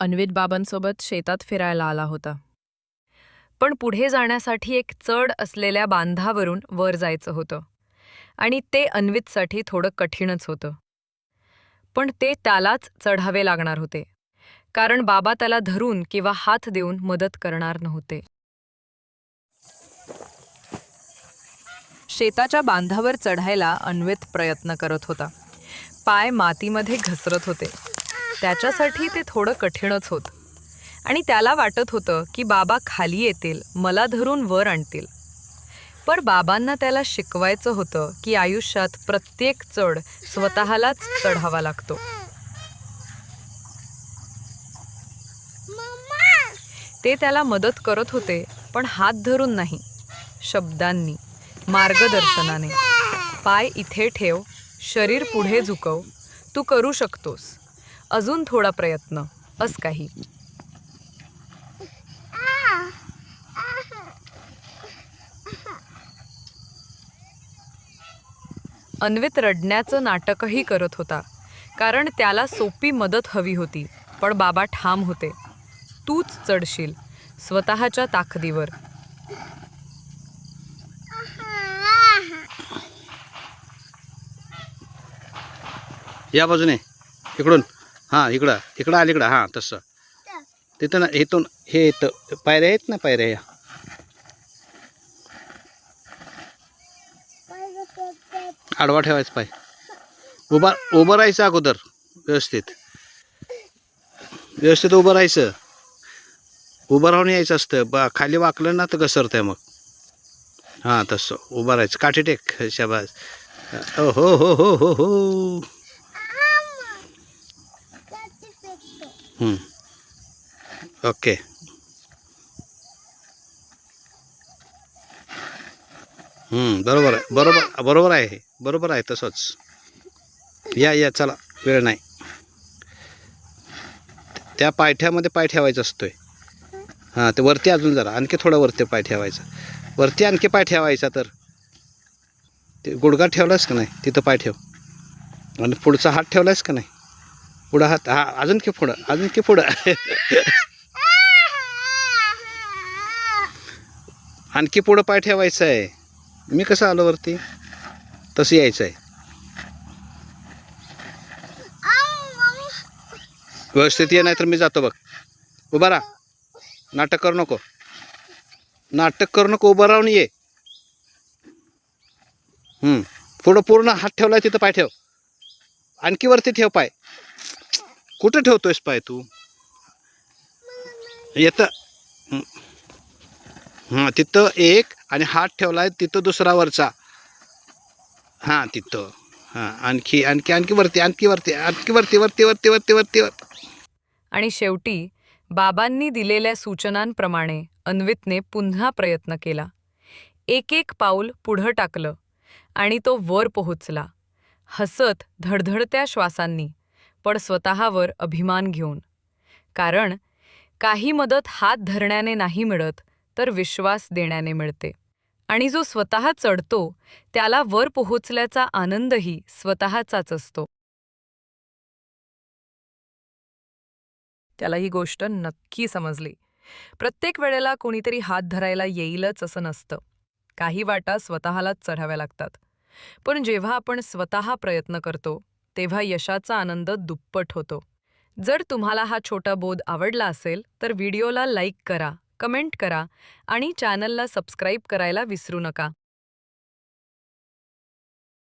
अन्वित बाबांसोबत शेतात फिरायला आला होता. पण पुढे जाण्यासाठी एक चढ असलेल्या बांधावरून वर जायचं होतं. आणि ते अन्वितसाठी थोडं कठीणच होतं. पण ते त्यालाच चढावे लागणार होते. कारण बाबा त्याला धरून किंवा हात देऊन मदत करणार नव्हते. शेताच्या बांधावर चढायला अन्वित प्रयत्न करत होता. पाय मातीमध्ये घसरत होते. त्याच्यासाठी ते थोडं कठीणच होत. आणि त्याला वाटत होतं की बाबा खाली येतील मला धरून वर आणतील. पण बाबांना त्याला शिकवायचं होतं की आयुष्यात प्रत्येक चढ स्वतःलाच चढावा लागतो. ते त्याला मदत करत होते पण हात धरून नाही. शब्दांनी मार्गदर्शनाने. पाय इथे ठेव शरीर पुढे झुकव तू करू शकतोस. अजून थोडा प्रयत्न. अस काही. अन्वित रडण्याचं नाटकही करत होता. कारण त्याला सोपी मदत हवी होती. पण बाबा ठाम होते. तूच चढशील. स्वतःच्या ताकदीवर. या बाजूने. इकडून. हां इकडं इकडं आली इकडं. हां तसं. तिथं ना इथून हे इथं. पायऱ्या आहेत ना पायऱ्या या. आडवा ठेवायचं पाय. उभा उभं राहायचं अगोदर व्यवस्थित. व्यवस्थित उभं राहायचं. उभं राहून यायचं असतं. बा खाली वाकलं ना तर घसरतंय मग. हां तसं. उभं राहायचं. काठी टेक शाबाज हो हो हो हो हो. हो ओके. बरोबर आहे बरोबर बरोबर आहे हे बरोबर आहे तसंच. या या चला वेळ नाही. त्या पायठ्यामध्ये पाय ठेवायचा असतोय. हां ते वरती अजून जरा आणखी थोडं वरती पाय ठेवायचा. वरती आणखी पाय ठेवायचा तर. ते गुडघा ठेवलास का नाही? तिथं पाय ठेव. आणि पुढचा हात ठेवलास का नाही? पुढं हात हा अजून की पुढं अजून की पुढं. आणखी पुढं पाय ठेवायचं आहे मी कसं आलो वरती? तसं यायचं आहे व्यवस्थित ये नाही तर मी जातो बघ. उभा राहा. नाटक करू नको. नाटक करू नको उभं राहून ये. पुढं पूर्ण हात ठेवलाय तिथं पाय ठेव. आणखी वरती ठेव पाय. कुठं ठेवतोयस पाय तू? येतं. हां. तिथं एक आणि हात ठेवलाय तिथं दुसरा वरचा. हां तिथं. हां आणखी आणखी आणखी वरती आणखी वरती आणखी वरती वरती वरती वरती वरती वरती. आणि शेवटी बाबांनी दिलेल्या सूचनांप्रमाणे अन्वितने पुन्हा प्रयत्न केला. एक एक पाऊल पुढं टाकलं आणि तो वर पोहोचला. हसत धडधडत्या श्वासांनी पण स्वतःवर अभिमान घेऊन. कारण काही मदत हात धरण्याने नाही मिळत तर विश्वास देण्याने मिळते. आणि जो स्वतः चढतो त्याला वर पोहोचल्याचा आनंदही स्वतःचाच असतो. त्याला ही गोष्ट नक्की समजली. प्रत्येक वेळेला कोणीतरी हात धरायला येईलच असं नसतं. काही वाटा स्वतःलाच चढाव्या लागतात. पण जेव्हा आपण स्वतः प्रयत्न करतो तेव्हा यशाचा आनंद दुप्पट होतो. जर तुम्हाला हा छोटा बोध आवडला असेल तर व्हिडिओला लाईक करा कमेंट करा आणि चॅनलला सबस्क्राईब करायला विसरू नका.